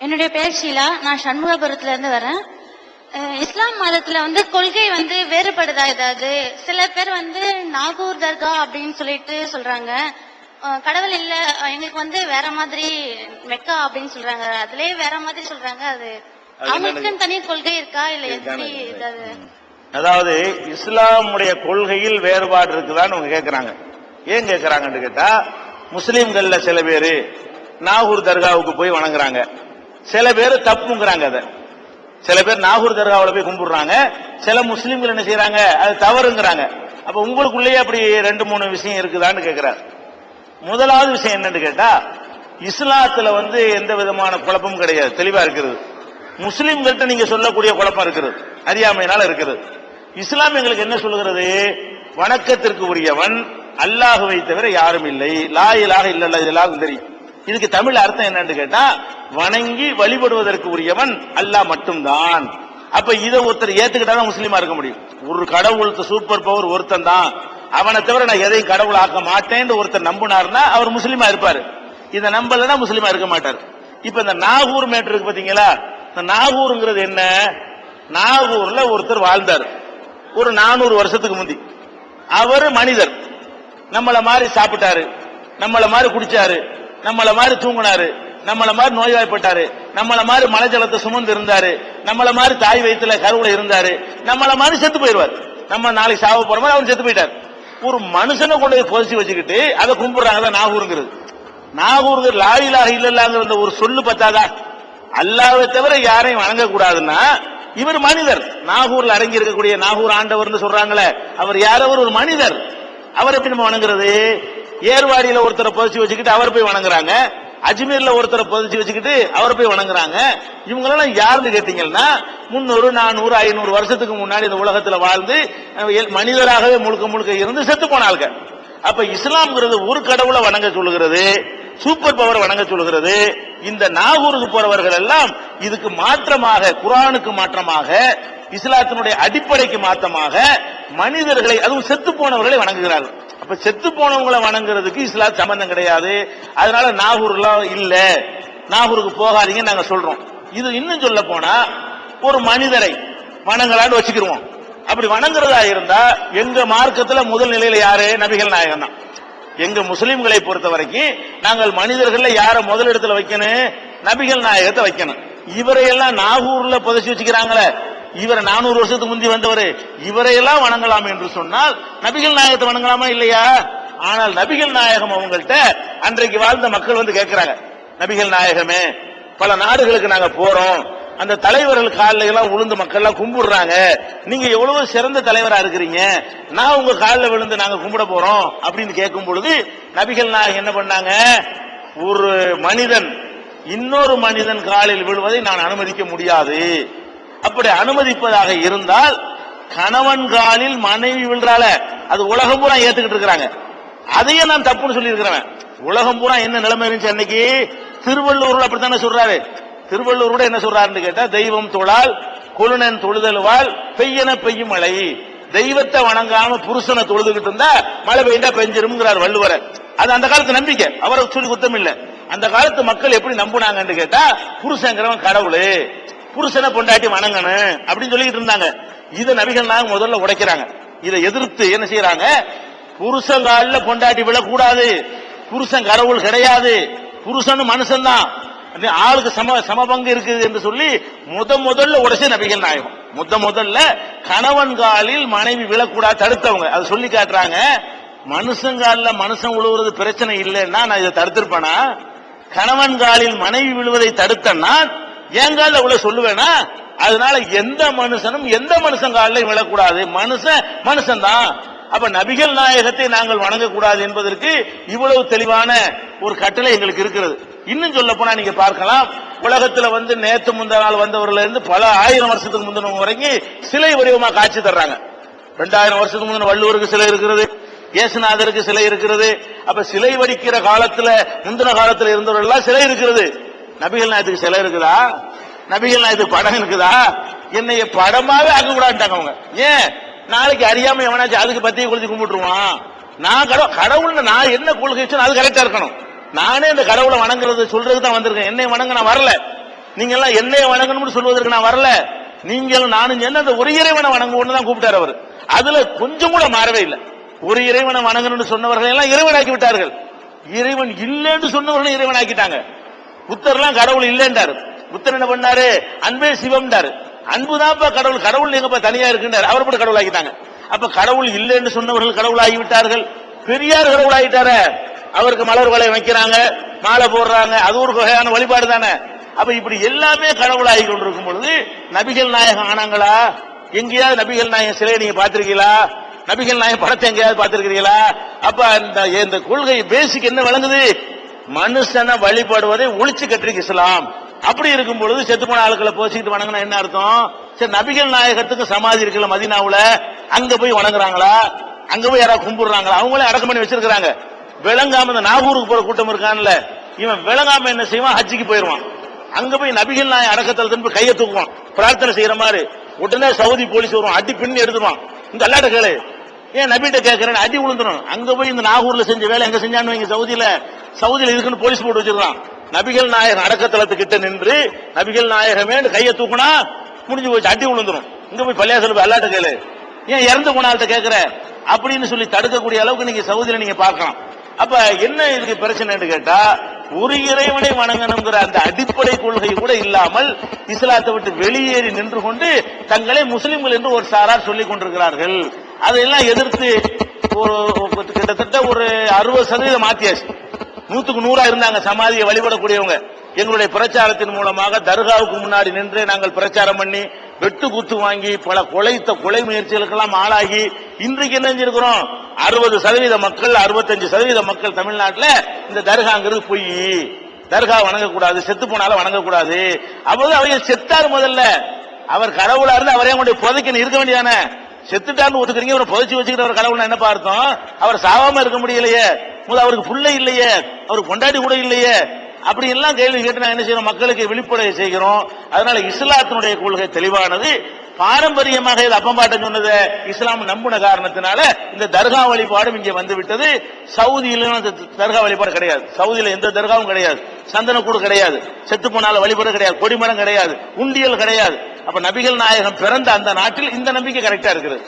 என்னுடைய பேர் ஷீலா. நான் சண்முகபுரத்துல இருந்து வரேன். இஸ்லாம் மதத்துல வந்து கொள்கை வந்து வேறுபடுதா ஏதாவது? சில பேர் வந்து நாகூர் தர்கா அப்படின்னு சொல்லிட்டு சொல்றாங்க. கடவுள் இல்ல எங்களுக்கு வந்து வேற மாதிரி மெக்கா அப்படின்னு சொல்றாங்க. அதுலயே வேற மாதிரி சொல்றாங்க. அது அது அவங்களுக்குன்னு தனி கொள்கை இருக்கா? இல்ல எப்படி ஏதாவது? அதாவது இஸ்லாமுடைய கொள்கையில் வேறுபாடு இருக்குதான்னு அவங்க கேட்கறாங்க ஏன் கேட்கறாங்கன்னு கேட்டா முஸ்லீம்கள்ல சில பேரு நாகூர் தர்காவுக்கு போய் வணங்குறாங்க. சில பேர் தப்புங்கிறாங்க அதை. சில பேர் நாகூர் தர்காவில் போய் கும்பிடுறாங்க. சில முஸ்லீம்கள் என்ன செய்யறாங்க அது தவறுங்கிறாங்க. அப்ப உங்களுக்குள்ளேயே அப்படி ரெண்டு மூணு விஷயம் இருக்குதான்னு கேட்கிறார் முதலாவது விஷயம் என்னன்னு கேட்டா இஸ்லாத்துல வந்து எந்த விதமான குழப்பமும் கிடையாது. தெளிவா இருக்கிறது முஸ்லீம்கள்ட்ட நீங்க சொல்லக்கூடிய குழப்பம் இருக்கிறது அறியாமையினால இருக்கிறது இஸ்லாம் எங்களுக்கு என்ன சொல்லுகிறது? வணக்கத்திற்கு உரியவன் அல்லாஹுவை தவிர யாரும் இல்லை. லா இலாஹ இல்லல்லா இது தெரியும். இதுக்கு தமிழ் அர்த்தம் என்னன்னு கேட்டா வணங்கி வழிபடுவதற்கு உரியவன் அல்லாஹ் மட்டும்தான். அப்ப இதை ஒருத்தர் ஏத்துக்கிட்டாதான் முஸ்லீமா இருக்க முடியும். ஒரு கடவுள் சூப்பர் பவர் ஒருத்தன் தான். அவனை தவிர நான் எதையும் கடவுள் ஆக்க மாட்டேன்னு ஒருத்தர் நம்பினார்னா அவர் முஸ்லீமா இருப்பாரு. இதை நம்பலன்னா முஸ்லீமா இருக்க மாட்டார். இப்ப இந்த நாகூர் மேட்டர் இருக்கு பாத்தீங்களா? இந்த நாகூருங்கிறது என்ன? நாகூர்ல ஒருத்தர் வாழ்ந்தார். ஒரு நானூறு வருஷத்துக்கு முந்தி. அவர் மனிதர். நம்மள மாதிரி சாப்பிட்டாரு. நம்மள மாதிரி குடிச்சாரு. நம்மள மாதிரி தூங்கினாரு. நம்மள மாதிரி நோய்வாய்ப்பட்டாரு. நம்மள மாதிரி மலை ஜலத்தை சுமந்து இருந்தாரு. நம்மள மாதிரி தாய் வயிற்றுல கருவுல இருந்தாரு. நம்மள மாதிரி செத்து போயிடுவார். நம்ம நாளைக்கு சாவ போற மாதிரி அவர் செத்து போயிட்டார். ஒரு மனுஷனை கொண்டு போய் பொதிச்சு வச்சுக்கிட்டு அதை கும்பிடுறாங்க. தான் நாகூருங்கிறது. நாகூருங்கிற லாயிலாக இல்லல்லாங்கிற அந்த ஒரு சொல்லு பத்தாதா? அல்லாவை தவிர யாரையும் வணங்க கூடாதுன்னா இவர் மனிதர். நாகூர்ல அடங்கி இருக்கக்கூடிய நாகூர் ஆண்டவர்னு சொல்றாங்களே. அவர் யாரவர் ஒரு மனிதர். அவர் எப்படி நம்ம வணங்குறது? ஏர்வாடியில ஒருத்தரை புதைச்சி வச்சுக்கிட்டு அவர் போய் வணங்குறாங்க. அஜ்மீர்ல ஒருத்தரை புதைச்சி வச்சுக்கிட்டு அவர் போய் வணங்குறாங்க. இவங்களெல்லாம் யாருன்னு கேட்டீங்கன்னா முன்னூறு நானூறு ஐநூறு வருஷத்துக்கு முன்னாடி இந்த உலகத்துல வாழ்ந்து எல்- மனிதராகவே முழுக்க முழுக்க இருந்து செத்து போனாங்க அப்ப இஸ்லாம்ங்கிறது ஒரு கடவுளை வணங்க சொல்லுகிறது சூப்பர் பவர் வணங்க சொல்லுகிறது. இந்த நாகூருக்கு போறவர்கள் எல்லாம் இதுக்கு மாற்றமாக குரானுக்கு மாற்றமாக இஸ்லாத்தினுடைய அடிப்படைக்கு மாற்றமாக மனிதர்களை அதுவும் செத்து போனவர்களை வணங்குகிறார்கள். அப்ப செத்து போனவங்களை வணங்குறதுக்கு இஸ்லாம் சம்பந்தம் கிடையாது. அதனால நாகூர்லாம் இல்ல. நாகூருக்கு போகாதீங்கன்னு நாங்க சொல்றோம். இது இன்னும் சொல்ல போனா ஒரு மனிதரை வணங்கலான்னு வச்சுக்கிருவோம். அப்படி வணங்குறதா இருந்தா எங்க மார்க்கத்துல முதல் நிலையில யாரு? நபிகள் நாயகம் தான். எங்க முஸ்லிம்களை பொறுத்த வரைக்கும் நாங்கள் மனிதர்கள்ல யார முதலிடத்துல வைக்கணும்? நபிகள் நாயகத்தை வைக்கணும். இவரையெல்லாம் நாகூர்ல புதைச்சி வச்சுக்கிறாங்களே. இவரை நானூறு வருஷத்துக்கு முந்தி வந்தவர் இவரையெல்லாம் வணங்கலாம் என்று சொன்னால் நபிகள் நாயகத்தை வணங்கலாமா இல்லையா? ஆனால் நபிகள் நாயகம் அவங்கள்ட்ட அன்றைக்கு வாழ்ந்த மக்கள் வந்து கேட்கிறாங்க நபிகள் நாயகமே பல நாடுகளுக்கு நாங்க போறோம். அந்த தலைவர்கள் காலில் எல்லாம் விழுந்து மக்கள் எல்லாம் கும்பிடுறாங்க. நீங்க எவ்வளவு சிறந்த தலைவரா இருக்கிறீங்க? நான் உங்க காலில் விழுந்து நாங்க கும்பிட போறோம். அப்படின்னு கேட்கும் பொழுது நபிகள் நாயகம் என்ன பண்ணாங்க? ஒரு மனிதன் இன்னொரு மனிதன் காலில் விழுவதை நான் அனுமதிக்க முடியாது. அப்படி அனுமதிப்பதாக இருந்தால் கணவன் காலில் மனைவி விழுறால அது உலகம் பூரா ஏத்துக்கிட்டு இருக்கிறாங்க. அதையே நான் தப்புன்னு சொல்லி இருக்கிறேன் உலகம் பூரா என்ன நிலைமை இருந்துச்சு அன்னைக்கு? திருவள்ளூர்ல அப்படித்தானே சொல்றாரு. திருவள்ளூர் கூட என்ன சொல்றாருன்னு கேட்டா தெய்வம் தொழால் கொழுனன் தொழுதல்வாள் பெய்யன பெய்யும் மழை. தெய்வத்தை வணங்காம புருஷனை தொழுதுகிட்டு இருந்தா மழை பெய்யா பெஞ்சிரும்ங்கிறார் வள்ளுவர அது அந்த காலத்து நம்பிக்கை. அவரை சொல்லி குத்தம் இல்ல அந்த காலத்து மக்கள் எப்படி நம்புனாங்கன்னு கேட்டா புருஷங்கிறவன் கடவுளு. புருஷனை பொண்டாட்டி வணங்கணும் அப்படின்னு சொல்லிட்டு இருந்தாங்க. இதை நபிகள் நாங்க முதல்ல உடைக்கிறாங்க. இதை எதிர்த்து என்ன செய்யறாங்க? புருஷன் காலில் பொண்டாட்டி விழக்கூடாது. புருஷன் கடவுள் கிடையாது. புருஷன் மனுஷன் தான் ஆளுக்கு சம சமபங்கு இருக்குது என்று சொல்லி முத முதல்ல உடைச்சு நபிகள் நாயகம். முத முதல்ல கணவன் காலில் மனைவி விழக்கூடாது தடுத்தவங்க. அதை சொல்லி காட்டுறாங்க. மனுஷன் காலில் மனுஷன் விழுவுறது பிரச்சனை இல்லைன்னா நான் இதை தடுத்திருப்பேனா? கணவன் காலில் மனைவி விழுவதை தடுத்தன்னா என் காலில் உள்ள சொல்லுவேனா? அதனால எந்த மனுஷனும் எந்த மனுஷன் காலையும் விழக்கூடாது. மனுஷன் மனுஷன் தான் அப்ப நபிகள் நாயகத்தை நாங்கள் வணங்கக்கூடாது என்பதற்கு இவ்வளவு தெளிவான ஒரு கட்டளை எங்களுக்கு இருக்கிறது. இன்னும் சொல்ல போனா நீங்க பார்க்கலாம். உலகத்துல வந்து நேத்து முந்த நாள் வந்தவர்கள் இருந்து பல ஆயிரம் வருஷத்துக்கு முந்தினவங்க வரைக்கும் சிலை வடிவமா காட்சி தர்றாங்க. ரெண்டாயிரம் வருஷத்துக்கு முந்தின வள்ளுவருக்கு சிலை இருக்கிறது இயேசுநாதருக்கு சிலை இருக்கிறது. அப்ப சிலை வடிக்கிற காலத்துல முந்தின காலத்துல இருந்தவர்கள் எல்லாம் சிலை இருக்கிறது. நபிகள் நாயத்துக்கு சிலை இருக்குதா? நபிகள் நாயத்துக்கு படம் இருக்குதா? என்னைய படமாவே ஆக்க கூடாட்டாங்க அவங்க. ஏன்? நாளைக்கு அறியாம எவனாச்சும் அதுக்கு பத்தியை குளிச்சு கும்பிட்டுருவான். நான் கடவுள் கடவுள்னு நான் என்ன கொள்கை அது கரெக்டா இருக்கணும். நானே இந்த கடவுளை வணங்குறது சொல்றதுக்கு தான் வந்திருக்கேன். என்னை வணங்க நான் வரல. நீங்க எல்லாம் என்னைய வணங்கணும்னு சொல்வதற்கு நான் வரல. நீங்களும் நானும் என்ன அந்த ஒரு இறைவனை வணங்குவோம்னு தான் கூப்பிட்டாரு அவர். அதுல கொஞ்சம் கூட மாறவே இல்லை. ஒரு இறைவனை வணங்கணும்னு சொன்னவர்கள் எல்லாம் இறைவனாக்கி விட்டார்கள். இறைவன் இல்லைன்னு சொன்னவர்களும் இறைவனாக்கிட்டாங்க. புத்தர்லாம் கடவுள் இல்லைன்றாரு. புத்தர் என்ன பண்ணாரு? அன்பே சிவம்டாரு அன்புதான்ப்பா கடவுள். கடவுள் எங்கப்பா தனியா இருக்குன்றாரு. அவர் கூட கடவுள் ஆக்கிட்டாங்க அப்ப கடவுள் இல்லைன்னு சொன்னவர்கள் கடவுள் ஆகிவிட்டார்கள் பெரியார் கடவுள் ஆகிட்டார அவருக்கு மலர் வலை வைக்கிறாங்க மாலை போடுறாங்க. அது ஒரு வகையான வழிபாடு தானே. அப்ப இப்படி எல்லாமே கடவுள் ஆகி கொண்டிருக்கும் பொழுது நபிகள் நாயகம் ஆனாங்களா? எங்கேயாவது நபிகள் நாயகம் சிலையை நீங்க பாத்திருக்கீங்களா நபிகள் நாயகம் படத்தை எங்கேயாவது பார்த்திருக்கிறீங்களா? அப்ப அந்த இந்த கொள்கை பேசிக் என்ன வழங்குது மனுஷனை வழிபடுவதை ஒழிச்சு கட்டிருக்கு இஸ்லாம். அப்படி இருக்கும் பொழுது செத்து போன ஆட்களை போச்சுக்கிட்டு வணங்கினா என்ன அர்த்தம்? சரி நபிகள் நாயகத்துக்கு சமாதி இருக்குல்ல மதினாவுல. அங்க போய் வணங்குறாங்களா? அங்க போய் யாராவது கும்பிடுறாங்களா? அவங்களே அடக்கம் பண்ணி வச்சிருக்காங்க விளங்காம இந்த நாகூருக்கு போற கூட்டம் இருக்கான்ல. இவன் விளங்காம என்ன செய்வான்? ஹஜ்ஜிக்கு போயிருவான். அங்க போய் நபிகள் நாயகம் அடக்கத்தில் போய் கையை தூக்குவான். பிரார்த்தனை செய்யற மாதிரி. உடனே சவுதி போலீஸ் வருவான். அடி பின்னு எடுத்துருவான். இந்த அல்லாட்ட கேளு. ஏன் நபிட்ட கேட்கிறேன் அடி விழுந்துரும் அங்க போய் இந்த நாகூர்ல செஞ்ச வேலை எங்க செஞ்சான்னு வைங்க சவுதியில. சவுதியில் இருக்குன்னு போலீஸ் போட்டு வச்சிருக்கான். நபிகள் நாயகம் அடக்கத்தலத்துக்கிட்ட நின்று நபிகள் நாயகமே கையை தூக்குனா முடிஞ்சு போச்சு அடி விழுந்துரும் இங்க போய் பள்ளியா போய் அல்லாட்ட கேளு. ஏன் இறந்து போனால்கிட்ட கேட்கிற அப்படின்னு சொல்லி தடுக்கக்கூடிய அளவுக்கு நீங்க சவுதியில நீங்க பார்க்கலாம். அப்ப என்ன இதுக்கு பிரச்சனைன்னு கேட்டா ஒரு இறைவனை வணங்கணுங்கிற அந்த அடிப்படை கொள்கை கூட இல்லாமல் இஸ்லாத்தை விட்டு வெளியேறி நின்று கொண்டு தங்களை முஸ்லிம்கள் என்று ஒரு சாரார் சொல்லிக் கொண்டிருக்கிறார்கள். அதையெல்லாம் எதிர்த்து ஒரு கிட்டத்தட்ட ஒரு அறுபது சதவீதம் மாத்தியாச்சு. நூத்துக்கு நூறா இருந்தாங்க சமாதியை வழிபடக்கூடியவங்க. எங்களுடைய பிரச்சாரத்தின் மூலமாக தர்காவுக்கு முன்னாடி நின்று நாங்கள் பிரச்சாரம் பண்ணி வெட்டு குத்து வாங்கி பல கொலைத்த கொலை முயற்சிகளுக்கெல்லாம் ஆளாகி இன்றைக்கு என்ன செஞ்சிருக்கிறோம்? அறுபது சதவீத மக்கள் அறுபத்தஞ்சு சதவீத மக்கள் தமிழ்நாட்டில் இந்த தர்காங்கிறது பொய் தர்கா வணங்கக்கூடாது செத்து போனாலும் வணங்கக்கூடாது. அப்போது அவங்க செத்தார் முதல்ல. அவர் கடவுளா இருந்து அவரே கொண்டு புதைக்கணும் இருக்க வேண்டியதானே? செத்துட்டான்னு ஒத்துக்கிறீங்க அவரை புதைச்சி வச்சுக்கிற ஒரு கடவுள் என்ன பார்த்தோம் அவர் சாவாம இருக்க முடியலையே. முதல் அவருக்கு புள்ள இல்லையே அவருக்கு கொண்டாடி கூட இல்லையே அப்படி எல்லாம் கேள்வி கேட்டு நான் என்ன செய்யறோம்? மக்களுக்கு விழிப்புணர்வு செய்கிறோம். அதனால இஸ்லாத்தினுடைய கொள்கை தெளிவானது. பாரம்பரியமாக இது அப்பம்பாட்டம் சொன்னது இஸ்லாம் நம்புன காரணத்தினால இந்த தர்கா வழிபாடும் இங்கே வந்து விட்டது சவுதியிலும் அந்த தர்கா வழிபாடு கிடையாது. சவுதியில எந்த தர்காவும் கிடையாது. சந்தனக்கூடு கிடையாது. செத்து போனால வழிபாடு கிடையாது. கொடிமரம் கிடையாது. உண்டியல் கிடையாது. அப்ப நபிகள் நாயகம் பிறந்த அந்த நாட்டில் இந்த நம்பிக்கை கரெக்டா இருக்குது.